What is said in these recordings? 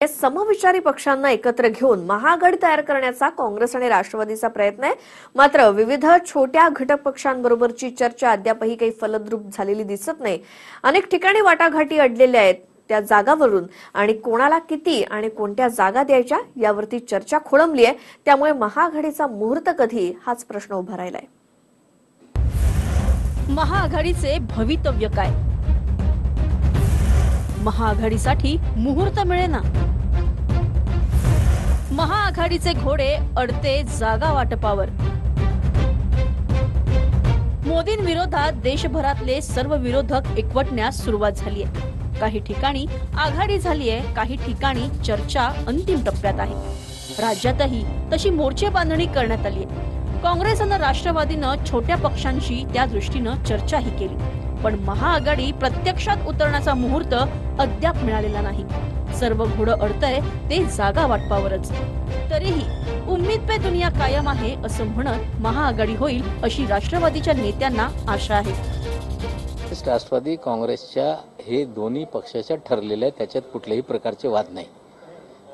या समविचारी पक्षांना एकत्र घेऊन महागड तयार करण्याचा काँग्रेस आणि राष्ट्रवादीचा प्रयत्न आहे. मात्र विविध छोट्या घटक पक्षांबरोबरची चर्चा अद्यापही काही फलद्रूप झालेली दिसत नाही. अनेक ठिकाणी वाटाघाटी अडलेल्या आहेत त्या जागावरून आणि कोणाला किती आणि कोणत्या जागा द्यायच्या यावरती चर्चा खोळंबली आहे. त्यामुळे महाआघाडीचा मुहूर्त कधी हाच प्रश्न उभा राहिलाय. महाआघाडीचे भवितव्य काय? महाआघाडीसाठी मुहूर्त मिळेना. महाआघाडीचे घोडे अडते जागा वाटपावर. मोदींविरोधात देशभरातले सर्व विरोधक एकवटण्यास सुरुवात झाली आहे काही ठिकाणी आघाडी झाली आहे काही ठिकाणी चर्चा अंतिम टप्प्यात आहे. राज्यातही तशी मोर्चे बांधणी करण्यात आली आहे काँग्रेस आणि राष्ट्रवादीनं छोट्या पक्षांशी त्या दृष्टीनं चर्चाही केली. पण महाआघाडी प्रत्यक्षात उतरण्याचा मुहूर्त अद्याप मिळालेला नाही. सर्व घोडं अडतंय ते जागा वाटपावरच. तरीही उम्मीद पे दुनिया कायम आहे असं म्हणत महाआघाडी होईल अशी राष्ट्रवादीच्या नेत्यांना आशा आहे. राष्ट्रवादी काँग्रेसच्या हे दोन्ही पक्षाच्या ठरलेल्या त्याच्यात कुठल्याही प्रकारचे वाद नाही.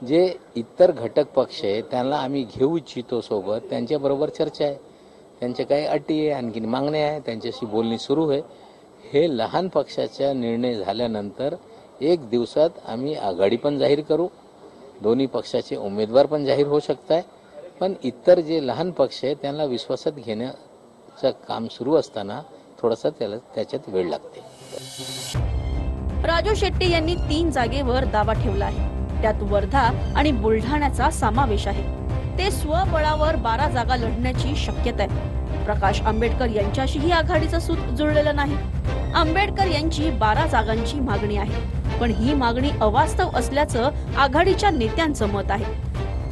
जे इतर घटक पक्ष आहे त्यांना आम्ही घेऊ इच्छितो सोबत त्यांच्याबरोबर चर्चा आहे. त्यांच्या काही अटी आहे आणखीन मागण्या आहे त्यांच्याशी बोलणी सुरू आहे. हे लहान पक्षाचा निर्णय झाल्यानंतर एक दिवसात आम्ही आघाडी पण जाहीर करू. दोन्ही पक्षाचे उमेदवार पण जाहीर होऊ शकत आहे पण इतर जे लहान पक्ष आहे त्यांना विश्वासात घेण्याचं काम सुरू असताना थोडासा त्याला त्याच्यात वेळ लागते. राजू शेट्टी यांनी तीन जागेवर दावा ठेवला आहे. त्यात वर्धा आणि बुलढाण्याचा समावेश आहे. ते स्वबळावर बारा जागा लढण्याची शक्यता आहे. प्रकाश आंबेडकर यांच्याशीही आघाडीचं सूत जुळलेलं नाही. आंबेडकर यांची बारा जागांची मागणी आहे. पण ही मागणी अवास्तव असल्याचं आघाडीच्या नेत्यांचं मत आहे.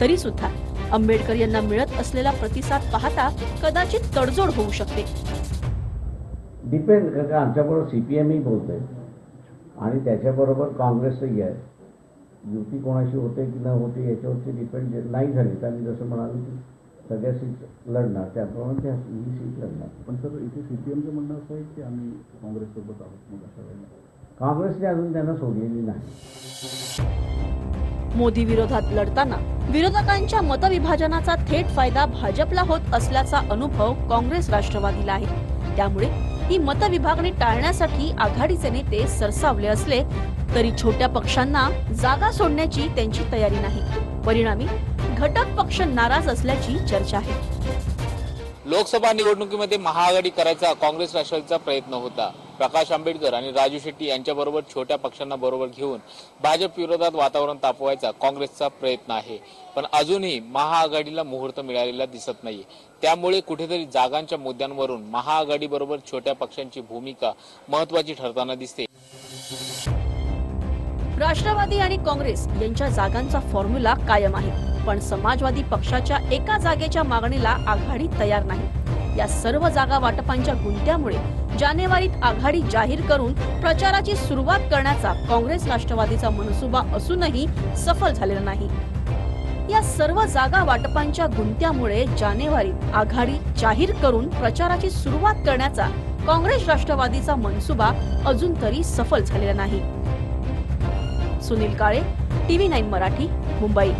तरी सुद्धा आंबेडकर यांना मिळत असलेला प्रतिसाद पाहता कदाचित तडजोड होऊ शकते. डिपेंड आमच्याबरोबर सी पी एमही बोलत आणि त्याच्याबरोबर काँग्रेसही आहे. युती कोणाशी होते की न होते याच्यावरती डिपेंड नाही झाली. तर मी जसं म्हणालो की सगळ्या सीट लढणार त्याप्रमाणे त्या ही सीट लढणार. पण सर इथे सी पी एमचं म्हणणं असं आहे की आम्ही काँग्रेससोबत आहोत मग अशा वेळेला काँग्रेसने अजून त्यांना सोडलेली नाही. मोदी विरोधात लढताना विरोधकांच्या मतविभाजनाचा थेट फायदा भाजपला होत असल्याचा अनुभव काँग्रेस राष्ट्रवादीला आहे. त्यामुळे ही मतविभागणी टाळण्यासाठी आघाडीचे नेते सरसावले असले तरी छोट्या पक्षांना जागा सोडण्याची त्यांची तयारी नाही. परिणामी घटक पक्ष नाराज असल्याची चर्चा आहे. लोकसभा निवडणुकीमध्ये महाआघाडी करायचा काँग्रेस राष्ट्रवादीचा प्रयत्न होता. प्रकाश आंबेडकर आणि राजू शेट्टी यांच्याबरोबर छोट्या पक्षांना बरोबर घेऊन भाजप विरोधात वातावरण तापवायचा काँग्रेसचा प्रयत्न आहे. पण अजूनही महाआघाडीला मुहूर्त मिळालेला दिसत नाहीये. त्यामुळे कुठेतरी जागांच्या मुद्द्यांवरून महाआघाडी बरोबर छोट्या पक्षांची भूमिका महत्वाची ठरताना दिसते. राष्ट्रवादी आणि काँग्रेस यांच्या जागांचा फॉर्म्युला कायम आहे. पण समाजवादी पक्षाच्या एका जागेच्या मागणीला आघाडी तयार नाही. या सर्व जागा वाटपांच्या गुंत्यामुळे जानेवारीत आघाडी जाहीर करून प्रचाराची सुरुवात करण्याचा काँग्रेस राष्ट्रवादीचा मनसुबा असूनही सफल झालेला नाही. या सर्व जागा वाटपांच्या गुंत्यामुळे जानेवारीत आघाडी जाहीर करून प्रचाराची सुरुवात करण्याचा काँग्रेस राष्ट्रवादीचा मनसुबा अजून तरी सफल झालेला नाही. Sunil Kale TV nine Marathi Mumbai.